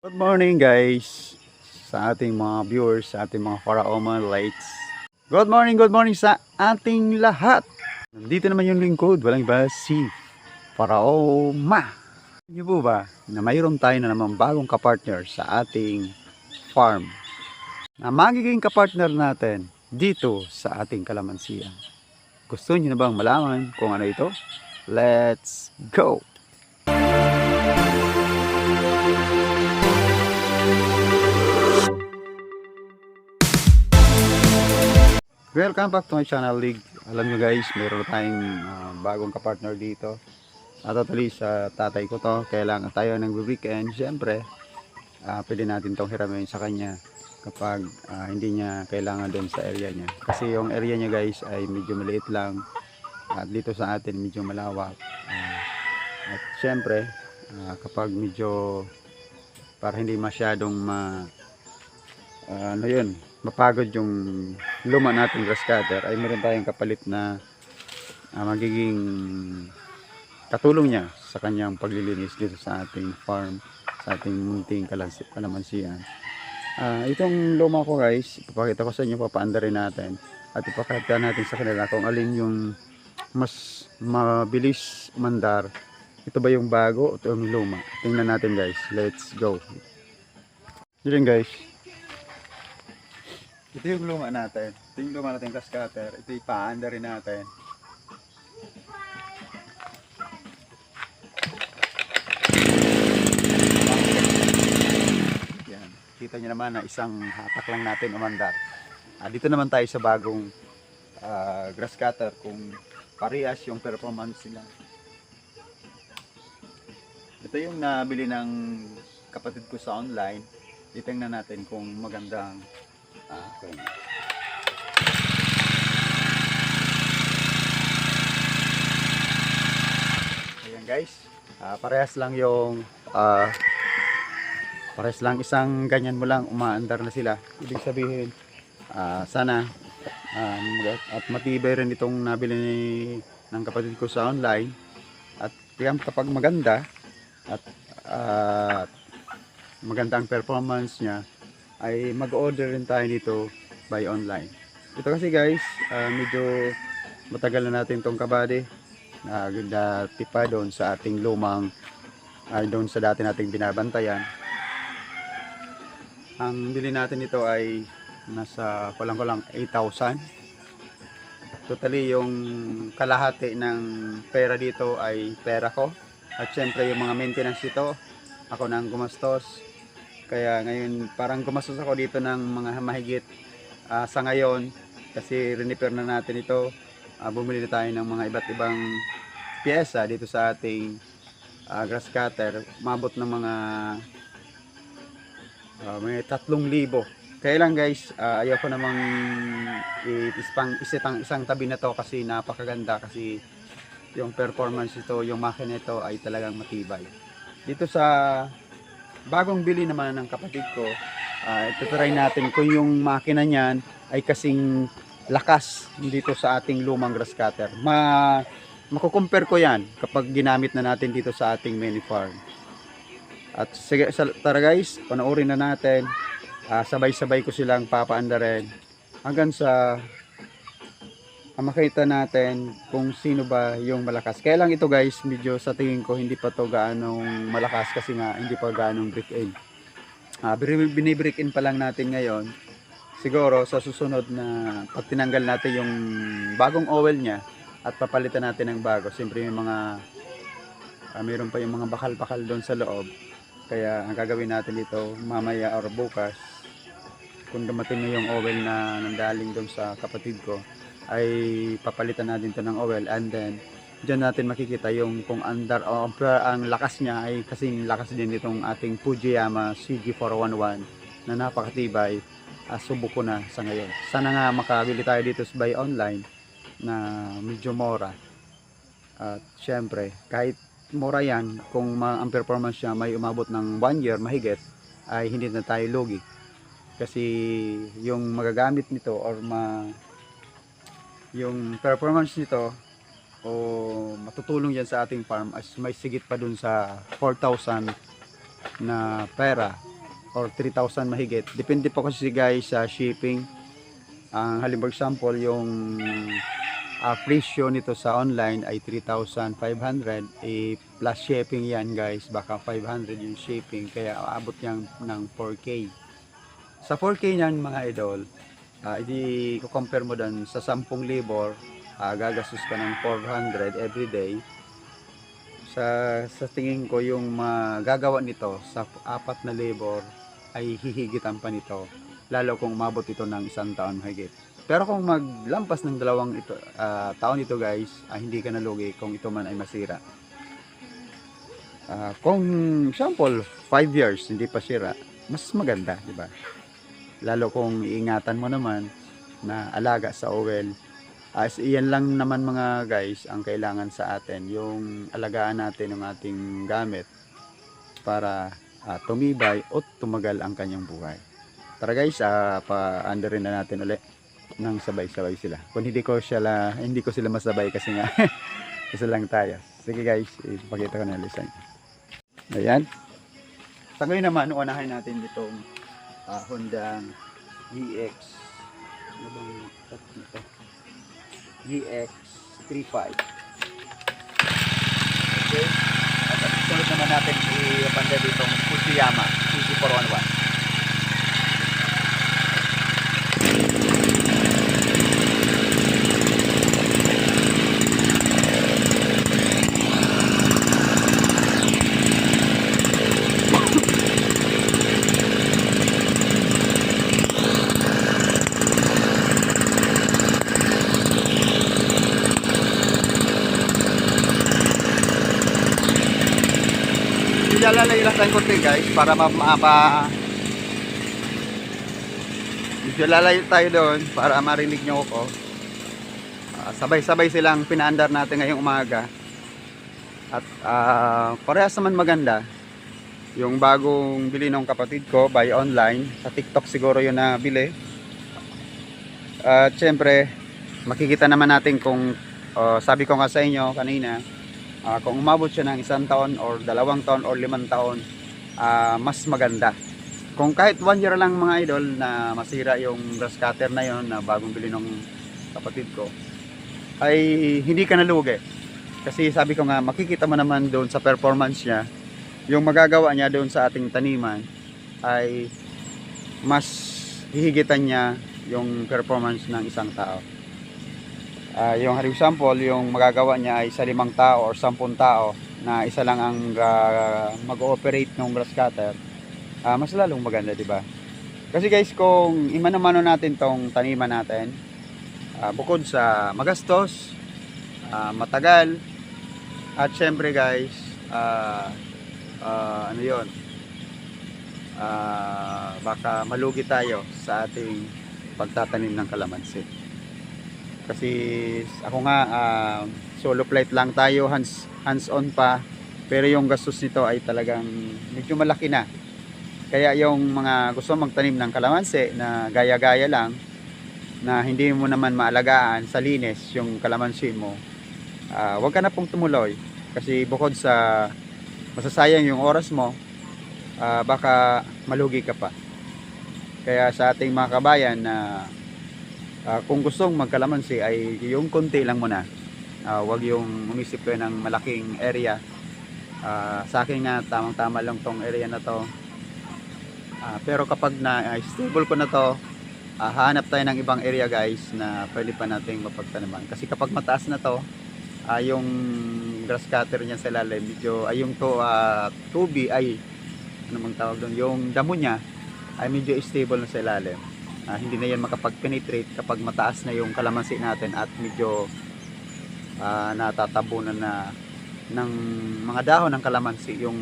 Good morning guys sa ating mga viewers, sa ating mga Faraoma lights. Good morning, good morning sa ating lahat. Nandito naman yung lingkod, walang iba si Faraoma. Niyo po ba na mayroon tayo na naman bagong kapartner sa ating farm na magiging kapartner natin dito sa ating kalamansian. Gusto niyo na bang malaman kung ano ito? Let's go! Welcome back to my channel League. Alam nyo guys, meron tayong ah, bagong kapartner dito. At totally sa tatay ko to, kailangan tayo ng weekend. Siyempre, ah, pwede natin tong hiramin sa kanya kapag ah, hindi niya kailangan doon sa area niya. Kasi yung area niya guys ay medyo maliit lang. At dito sa atin medyo malawak. Ah, at siyempre, ah, kapag medyo para hindi masyadong ma ah, ano yun, mapagod yung luma nating grass cutter ay meron tayong kapalit na ah, magiging katulong niya sa kanyang paglilinis dito sa ating farm sa ating munting kalamansian. Ah, itong luma ko guys ipapakita ko sa inyo papaanda rin natin at ipakita natin sa kanila kung alin yung mas mabilis mandar. Ito ba yung bago o yung luma? Tingnan natin guys. Let's go. Yun guys ito yung luma natin. Ito yung luma natin grass cutter. Ito yung paanda rin natin. Yan. Kita nyo naman na isang hatak lang natin umandar. Ah, dito naman tayo sa bagong ah, grass cutter kung parehas yung performance nila. Ito yung nabili ng kapatid ko sa online. Titingnan natin kung magandang Ah, okay. Ayan guys, ah, parehas lang yung ah, parehas lang isang ganyan mo lang umaandar na sila. Ibig sabihin, ah, sana um, at matibay rin itong nabili ni, ng kapatid ko sa online at yan kapag maganda at ah, maganda ang performance niya ay mag-order rin tayo dito by online. Ito kasi guys, ah, medyo matagal na natin tong kabady na dati pa doon sa ating lumang ay doon sa dati nating binabantayan. Ang bili natin ito ay nasa kulang-kulang 8,000. Totally yung kalahati ng pera dito ay pera ko. At syempre yung mga maintenance dito, ako na ang gumastos. Kaya ngayon parang gumastos ako dito ng mga mahigit ah, sa ngayon kasi repair na natin ito. Ah, bumili na tayo ng mga iba't ibang pyesa dito sa ating ah, grass cutter. Mabot ng mga ah, may 3,000. Kaya lang guys, ah, ayaw namang ispang isitang isang tabi na to kasi napakaganda kasi yung performance ito, yung makina ito ay talagang matibay. Dito sa bagong bili naman ng kapatid ko, uh, ito try natin kung yung makina niyan ay kasing lakas dito sa ating lumang grass cutter. Ma makukumpare ko yan kapag ginamit na natin dito sa ating mini farm. At sige, tara guys, panoorin na natin. Ah, sabay-sabay ko silang papaandarin hanggang sa ah, makita natin kung sino ba yung malakas. Kaya lang ito guys, medyo sa tingin ko hindi pa to gaanong malakas kasi nga hindi pa gaanong break in. Bini- binibreak in pa lang natin ngayon. Siguro sa susunod na pag tinanggal natin yung bagong oil niya at papalitan natin ng bago. Siyempre yung mga ah, mayroon pa yung mga bakal-bakal doon sa loob. Kaya ang gagawin natin dito mamaya or bukas kung dumating na yung oil na nanggaling doon sa kapatid ko ay papalitan natin to ng oil and then diyan natin makikita yung kung andar o ang, lakas niya ay kasing lakas din itong ating Fujiyama CG411 na napakatibay uh, subok na sa ngayon. Sana nga makabili tayo dito sa buy online na medyo mora. At syempre kahit mura yan kung ang performance niya may umabot ng 1 year mahigit ay hindi na tayo lugi. Kasi yung magagamit nito or ma yung performance nito o matutulong yan sa ating farm as may sigit pa dun sa 4,000 na pera or 3,000 mahigit. Depende po kasi guys sa shipping. Ang halimbawa example, yung ah, presyo nito sa online ay 3,500 eh, plus shipping yan guys baka 500 yung shipping kaya aabot yan ng 4K sa 4K yan mga idol ah, hindi compare mo doon sa 10 libor ah, gagastos ka ng 400 every day sa sa tingin ko yung magagawa nito sa apat na labor ay hihigitan pa nito lalo kung umabot ito ng isang taon mahigit pero kung maglampas ng dalawang ito, ah, taon ito guys, ah, hindi ka nalugi kung ito man ay masira. Ah, kung sample 5 years hindi pa sira, mas maganda, di ba? Lalo kung iingatan mo naman na alaga sa oil. As iyan lang naman mga guys ang kailangan sa atin, yung alagaan natin ng ating gamit para ah, tumibay o tumagal ang kanyang buhay. Tara guys, ah, pa-under na natin ulit nang sabay-sabay sila. Kung hindi ko sila hindi ko sila masabay kasi nga isa lang tayo. Sige guys, ipakita ko na ulit sa inyo. Ayan. Sa ngayon naman, unahin natin itong ah, Honda GX ano bang nito? GX 35 Okay. At sunod naman natin i-panda ditong Fujiyama CC411 Ilalalayo lang tayong konti guys para ma mapa Medyo lalayo tayo doon para marinig nyo ako. Ah, sabay-sabay silang pinaandar natin ngayong umaga. At ah, parehas naman maganda. Yung bagong bili ng kapatid ko by online. Sa TikTok siguro yun na bili. At syempre, makikita naman natin kung oh, sabi ko nga sa inyo kanina, Ah, kung umabot siya ng isang taon or dalawang taon or limang taon, ah, mas maganda. Kung kahit one year lang mga idol na masira yung grass cutter na yon na bagong bili ng kapatid ko, ay hindi ka nalugi. Kasi sabi ko nga, makikita mo naman doon sa performance niya, yung magagawa niya doon sa ating taniman ay mas hihigitan niya yung performance ng isang tao. Ah, yung for example, yung magagawa niya ay sa limang tao or sampung tao na isa lang ang ah, mag-ooperate ng grass cutter, ah, mas lalong maganda, di ba? Kasi guys, kung imanamano natin tong taniman natin, ah, bukod sa magastos, ah, matagal, at syempre guys, ah, ah, ano yon ah, baka malugi tayo sa ating pagtatanim ng kalamansi. Kasi ako nga ah, solo flight lang tayo, hands hands on pa. Pero yung gastos nito ay talagang medyo malaki na. Kaya yung mga gusto magtanim ng kalamansi na gaya-gaya lang na hindi mo naman maalagaan sa linis yung kalamansi mo, ah, wag ka na pong tumuloy. Kasi bukod sa masasayang yung oras mo, ah, baka malugi ka pa. Kaya sa ating mga kabayan na Ah, kung gustong magkalamansi ay yung konti lang muna. Ah, wag yung umisip kayo ng malaking area. Ah, sa akin nga tamang-tama lang tong area na to. Ah, pero kapag na ah, stable ko na to, ah, hanap tayo ng ibang area guys na pwede pa nating mapagtaniman. Kasi kapag mataas na to, ah, yung grass cutter niya sa ilalim, medyo ay yung to ah, tubi ay ano mang tawag doon, yung damo niya ay medyo stable na sa ilalim. Ah, hindi na yan makapag-penetrate kapag mataas na yung kalamansi natin at medyo ah, natatabunan na ng mga dahon ng kalamansi yung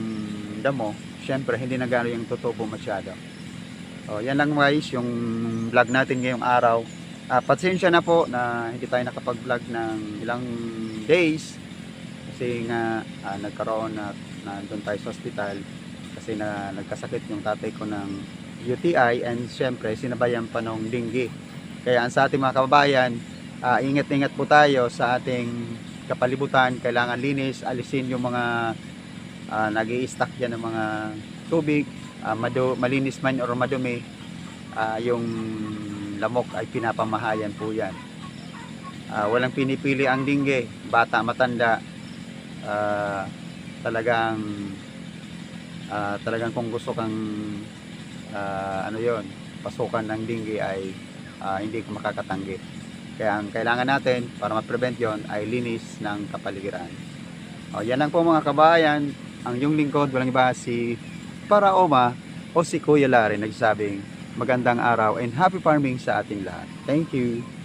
damo. Syempre hindi na gano'n yung tutubo masyado. O, yan lang guys yung vlog natin ngayong araw. Ah, pasensya na po na hindi tayo nakapag-vlog ng ilang days. Kasi nga ah, nagkaroon na nandun tayo sa hospital kasi na nagkasakit yung tatay ko ng UTI and syempre sinabayan pa nung dinggi. Kaya sa ating mga kababayan, ah, ingat-ingat po tayo sa ating kapalibutan. Kailangan linis, alisin yung mga uh, nag i stack dyan ng mga tubig ah, madu, malinis man or madumi, ah, yung lamok ay pinapamahayan po yan. Ah, walang pinipili ang dingge, bata, matanda, ah, talagang ah, talagang kung gusto kang ah, ano yon pasukan ng dingge ay ah, hindi ka makakatanggi. Kaya ang kailangan natin para ma-prevent yon ay linis ng kapaligiran. O, yan lang po mga kabayan, ang yung lingkod, walang iba si Paraoma o si Kuya Larry nagsabing magandang araw and happy farming sa ating lahat. Thank you.